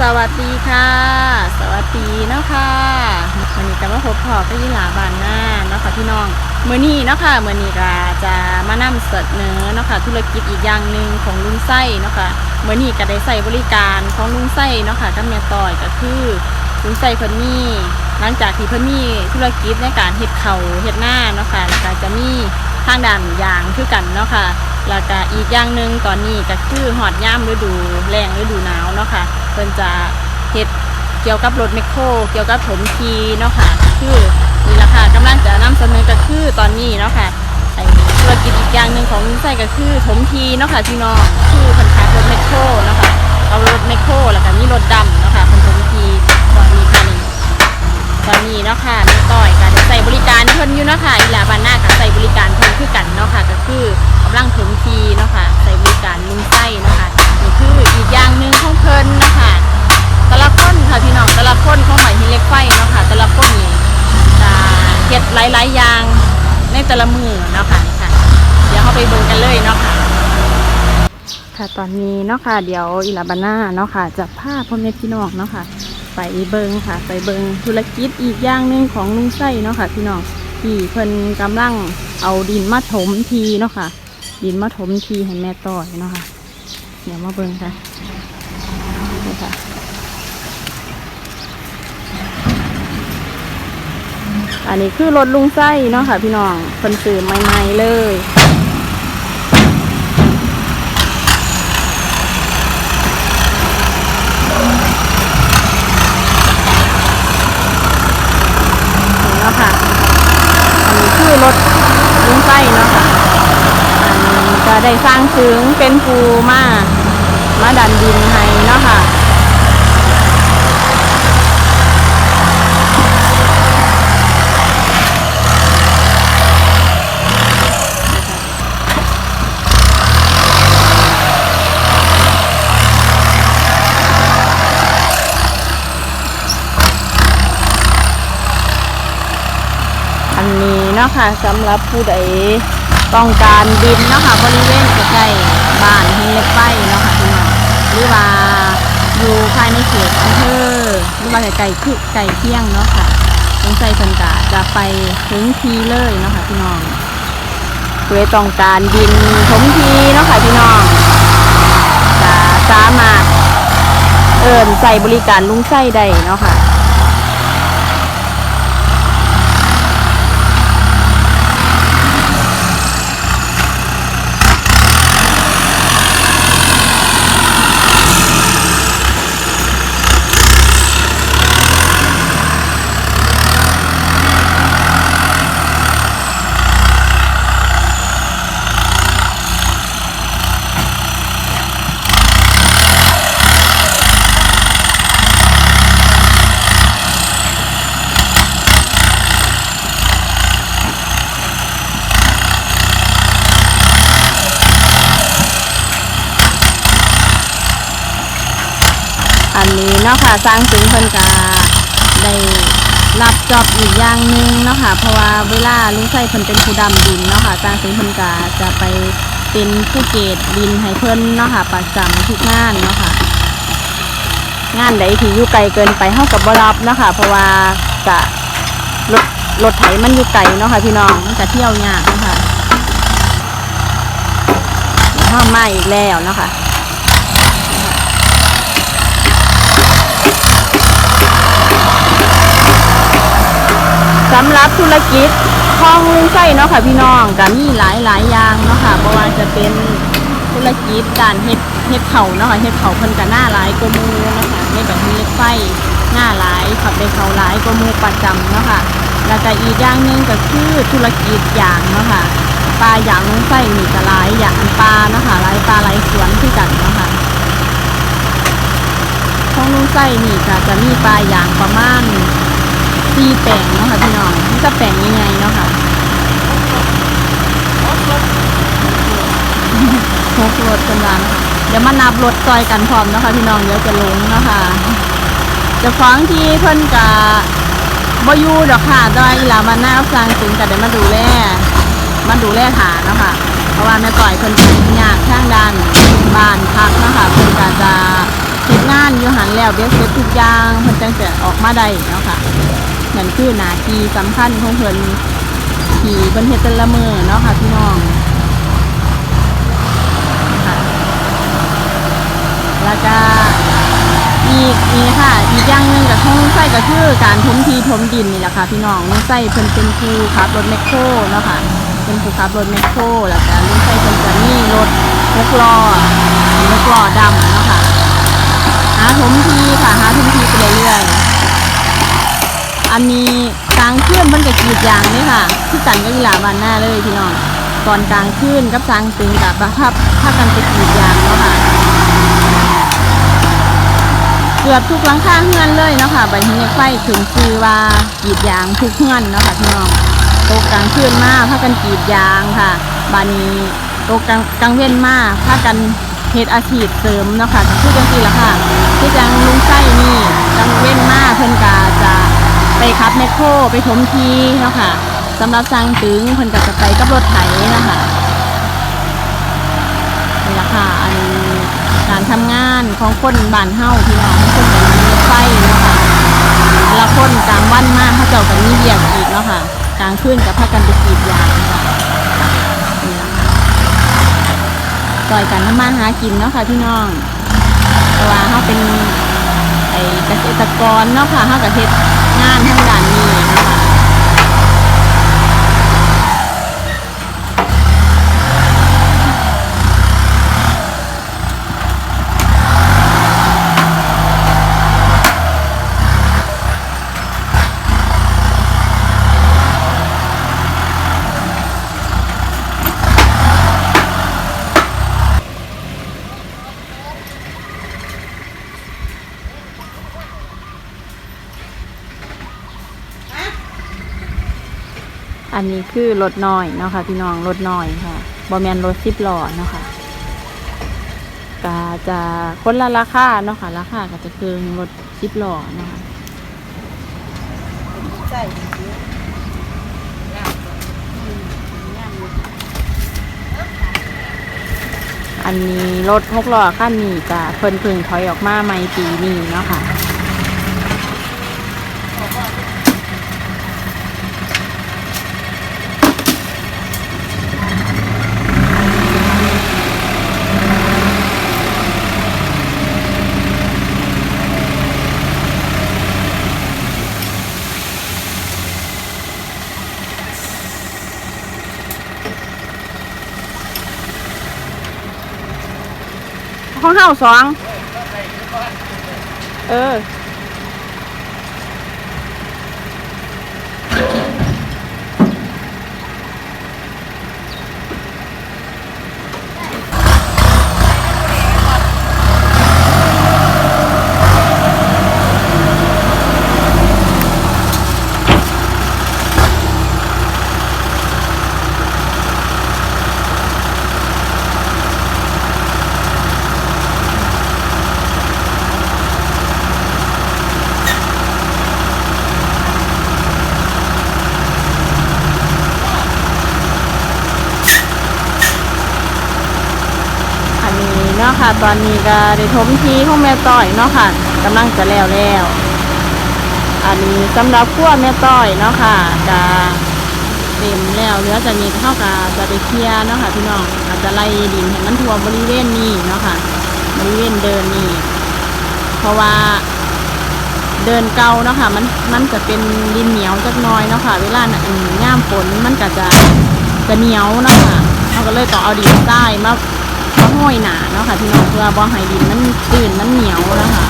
สวัสดีค่ะ สวัสดีเนาะค่ะวันนี้ก็มาพบพ่อก็ยี่หลาบานหน้าเนาะค่ะพี่น้องเมื่อนี้เนาะค่ะเมื่อนี้ก็จะมานำเสนอเนาะค่ะธุรกิจอีกอย่างหนึ่งของลุงไส้เนาะค่ะเมื่อนี้ก็ได้ใส่บริการของลุงไส้เนาะค่ะกับแม่ต่อยก็คือลุงไส้เพิ่นมีหลังจากที่เพิ่นมีธุรกิจในการเฮ็ดเขาเฮ็ดหน้าเนาะค่ะแล้วก็จะมี ทางด้านยางคือกันเนาะค่ะแล้วก็อีกอย่างหนึ่งตอนนี้ก็คือหอดย่ามฤดูแรงฤดูหนาวเนาะค่ะเพิ่นจะเฮ็ดเกี่ยวกับรถแมคโครเกี่ยวกับถมทีเนาะค่ะคือนี่แหละค่ะกำลังจะนำเสนอก็คือตอนนี้เนาะค่ะธุรกิจอีกอย่างหนึ่งของลุงไส้ก็คือถมทีเนาะค่ะพี่น้องคือเพิ่นขายรถแมคโครเนาะค่ะเอารถแมคโครแล้วก็มีรถดำเนาะค่ะเพิ่นถมที ตอนนี้เนาะค่ะแม่ต้อยก็ได้ใส่บริการเพิ่นอยู่เนาะค่ะอีหลาบานหน้าก็ใส่บริการเพิ่นคือกันเนาะค่ะก็คือกำลังถึงทีเนาะค่ะใส่บริการลุงไส้เนาะค่ะนี่คืออีกอย่างหนึ่งของเพิ่นเนาะค่ะแต่ละคนค่ะพี่น้องแต่ละคนของหอยหินเล็กไฟเนาะค่ะแต่ละคนนี่จะเฮ็ดหลายๆอย่างในแต่ละมือเนาะค่ะค่ะ เดี๋ยวเราไปเบิ่งกันเลยเนาะค่ะค่ะตอนนี้เนาะค่ะเดี๋ยวอิลาบาน่าเนาะค่ะจะพาพ่อแม่พี่น้องเนาะค่ะ ไปเบิงค่ะ ไปเบิงธุรกิจอีกอย่างหนึ่งของลุงไส้เนาะค่ะพี่น้องที่เพิ่นกำลังเอาดินมาถมทีเนาะค่ะ ดินมาถมทีให้แม่ต่อยเนาะค่ะ เดี๋ยวมาเบิงค่ะนี่ค่ะอันนี้คือรถลุงไส้เนาะค่ะ พี่น้องเพิ่นซื้อใหม่ๆเลย นี่เนาะค่ะ อันนี้คือรถลุงไส้เนาะค่ะ อันนี้จะ ได้สร้างถึงเป็นปูมามาดันดินให้เนาะค่ะอันนี้เนาะค่ะสำหรับผู้ใด ต้องการดินเนาะค่ะบริเวณใกล้ๆบ้านเฮเล็กไฟเนาะค่ะพี่น้องหรือว่าอยู่ภายในเขตอำเภอหรือว่าไกลๆคือไกลเที่ยงเนาะค่ะสงสัยเพิ่นกะจะไปถึงทีเลยเนาะค่ะพี่น้องผู้ใดต้องการดินถมทีเนาะค่ะพี่น้องจะสามารถเอิญใส่บริการลุงไส้ได้เนาะค่ะ อันนี้เนาะค่ะสร้างถึงเพิ่นกาได้รับจอบอีกอย่างหนึ่งเนาะค่ะเพราะว่าเวลาลุงไส้เพิ่นเป็นผู้ดำดินเนาะค่ะสร้างถึงเพิ่นกาจะไปเป็นผู้เกตดินให้เพิ่นเนาะค่ะประจำทุกงานเนาะค่ะงานใดที่อยู่ไกลเกินไปเฮากับบ่รับเนาะค่ะเพราะว่ากะรถรถไถมันอยู่ไกลเนาะค่ะพี่น้องมันจะเที่ยวยากเนาะค่ะเฮามาอีกแล้วเนาะค่ะ สำหรับธุรกิจของลุงไส้เนาะค่ะพี่น้องก็มีหลายหลายอย่างเนาะค่ะเพราะว่าจะเป็นธุรกิจการเฮ็ดเฮ็ดเข่าเนาะค่ะเฮ็ดเข่าเพิ่นก็หน้าหลายกว่าหมูเนาะค่ะในแบบนี้เล็กไฟหน้าหลายขับได้เขาหลายกว่าหมูประจำเนาะค่ะแล้วก็อีกอย่างหนึงก็คือธุรกิจยางเนาะค่ะปลายางลุงไส้นี่ก็หลายอย่างปลาเนาะค่ะหลายปลาหลายสวนคือกันเนาะค่ะของลุงไส้นี่ก็จะมีปลายางประมาณ สี่แปลงเนาะค่ะพี่น้องนี่จะแปลงยังไงเนาะค่ะหกรถกันวันเดี๋ยวมานับรถซอยกันพร้อมเนาะคะพี่น้องเดี๋ยวจะลงเนาะค่ะจะฟังที่เพิ่นกะบ่อยูดอกค่ะแต่ว่าอีหลามันน่าสร้างถึงก็ได้มาดูแลมาดูแลหาเนาะค่ะเพราะว่าแม่ต่อยเพิ่นเป็นยากทางด้านบ้านพักเนาะค่ะเพิ่นก็จะเฮ็ดงานอยู่หันแล้วเบียเสร็จทุกอย่างเพิ่นจังจะออกมาได้เนาะค่ะ นั่นคือหน้าที่สำคัญของเพิ่นที่เพิ่นเฮ็ดแต่ละมือเนาะค่ะพี่น้องค่ะแล้วก็อีกนี่ค่ะ อีกอย่างหนึ่งกับของลุงไส้ก็คือการถมทีถมดินนี่แหละค่ะพี่น้องลุงไส้เพิ่นเป็นครูขับรถแมคโครเนาะค่ะเป็นครูขับรถแมคโครแล้วก็ลุงไส้เพิ่นจะมีรถหกล้อหกล้อดำเนาะค่ะหาถมทีค่ะหาถมทีไปเรื่อยๆ อันนี้กลางคืนมันก็กรีดยางนี่ค่ะที่กันก็ยีหลาบานหน้าเลยพี่น้องตอนกลางคืนกับสางตึงกับบัพับถ้ากันไปกรีดยางเนาะค่ะเกือบทุกหลังคาเฮือนเลยเนาะค่ะบัดนี้ไฟขึ้นคือว่ากรีดยางทุกเฮือนเนาะค่ะพี่น้องตกกลางคืนมาพากันกรีดยางค่ะ บานี้ตกกลางกลางเว้นมาพากันเฮ็ดอาชีพเสริมเนาะค่ะก็คือจังซี่ล่ะค่ะที่จังลุงไส้นี่กลางเว้นมาเพิ่นก็จะ ไปขับแมคโครไปถมทีเนาะค่ะสำหรับสร้างตึงเพิ่นก็จะไปกับรถไถเนาะคะนี่ละค่ะอันการทำงานของคนบ้านเฮาพี่น้องคนเป็นรถไฟเนาะค่ะแต่ละคนกลางวันมากเขาเจ้าก็มีเบียกอีกเนาะค่ะกลางคืนกับพากันไปกรีดยางค่ะนี่ละค่ะซอยกันทำมาหากินเนาะค่ะพี่น้องแต่ว่าเขาเป็น เกษตรกรเนาะค่ะเฮากับเฮ็ดงานทางด้านนี้ อันนี้คือรถน้อยเนาะค่ะพี่น้องรถน้อยค่ะบอแมนรถสิบล้อเนาะค่ะก็จะคนละราคาเนาะค่ะราคาก็จะเกินรถสิบล้อเนาะค่ะอันนี้รถหกล้อขั้นนี้จะเพิ่นเพึ่งถอยออกมาใหม่ปีนี้เนาะค่ะ เฮาสองเออ อันนี้ เนาะค่ะ ตอนนี้ก็ได้ทมทีของแม่ต้อยเนาะค่ะกำลังจะแล้วแล้ว อันนี้สำหรับขั้วแม่ต้อยเนาะค่ะจะเต็มแล้วเหลือจะมีเท่ากับจะไปเคลียร์เนาะค่ะพี่น้องอาจจะไล่ดินให้มันทั่วบริเวณนี้เนาะค่ะบริเวณเดินนี่เพราะว่าเดินเก่าเนาะค่ะมันมันจะเป็นดินเหนียวจักหน้อยเนาะค่ะ เวลาน่ะอืมย่ามฝนมันก็จะจะเหนียวเนาะค่ะเราก็เลยต้องเอาดินใต้มา ห้อยหนาเนาะค่ะพี่น้องเพื่อบ่ให้ดินมันตื่นมันเหนียวเนาะคะ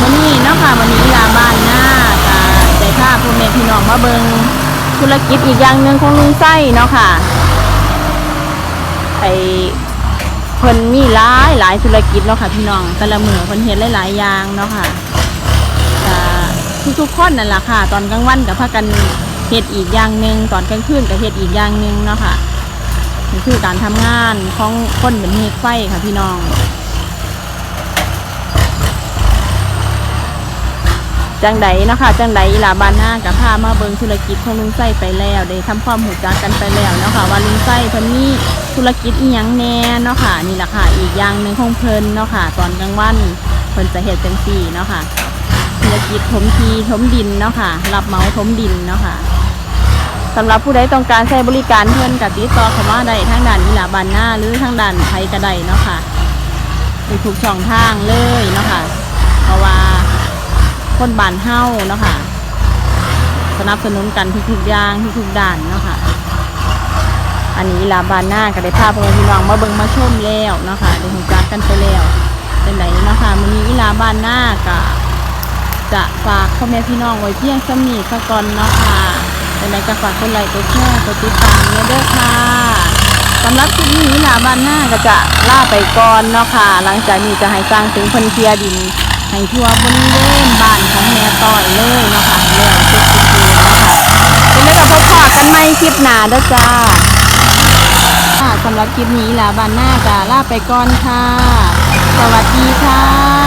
วันนี้เนาะค่ะวันนี้ลาบ้านหน้าจะได้พาพ่อแม่พี่น้องมาเบิงธุรกิจอีกอย่างหนึ่งของลุงไส้เนาะค่ะไอเพิ่นมีหลายหลายธุรกิจเนาะค่ะพี่น้องแต่ละมือเพิ่นเฮ็ดหลายๆอย่างเนาะค่ะทุกๆคนนั่นแหละค่ะ ตอนกลางวันกับพากัน เฮ็ดอีกอย่างหนึ่งตอนกลางคืนก็เฮ็ดอีกอย่างหนึ่งเนาะค่ะนี่คือการทำงานของคนเป็นเฮกไฟค่ะพี่น้อง จังใดเนาะค่ะจังใดอีลาบานหน้ากับพามาเบิงธุรกิจของลุงไส้ไปแล้วได้ทำความหูจักกันไปแล้วเนาะค่ะว่าลุงไส้เพิ่นมีธุรกิจอีหยังแน่เนาะค่ะนี่แหละค่ะอีกอย่างหนึ่งของเพิ่นเนาะค่ะ ตอนกลางวันเพิ่นจะเฮ็ดจังซี่เนาะค่ะธุรกิจถมทีถมดินเนาะค่ะ รับเหมาถมดินเนาะค่ะ สำหรับผู้ใดต้องการใช้บริการเพื่อนกับติดต่อเข้ามาได้ทางด้านอีหลาบานหน้าหรือทางด้านไทยกระไดเนาะค่ะมีทุกช่องทางเลยเนาะค่ะเพราะว่าคนบ้านเฮ้าเนาะค่ะสนับสนุนกันทุกๆอย่างทุกๆด้านเนาะค่ะอันนี้ลาบานหน้าก็ได้พาพ่อแม่พี่น้องมาเบิ่งมาชมแล้วเนาะค่ะได้รู้จักกันไปแล้วเป็นไหนเนาะค่ะมื้อนี้อีหลาบานหน้าก็จะฝากพ่อแม่พี่น้องไว้เพียงสมีสก่อนเนาะค่ะ เป็นไรก็ฝากกดไลค์กดแชร์กดติดตามเนี่ยเด้อค่ะสำหรับคลิปนี้หลาบ้านหน้าก็จะล่าไปก่อนเนาะค่ะ หลังจากนี้จะให้สร้างถึงพันเคียดินให้ทั่วบริเวณบ้านของแม่ต้อยเลยเนาะค่ะแล้วเสร็จพิธีเนาะค่ะเป็นได้กับพบปะกันใหม่คลิปหน้าเด้อจ้าสำหรับคลิปนี้หลาบ้านหน้าจะล่าไปก่อนค่ะ สวัสดีค่ะ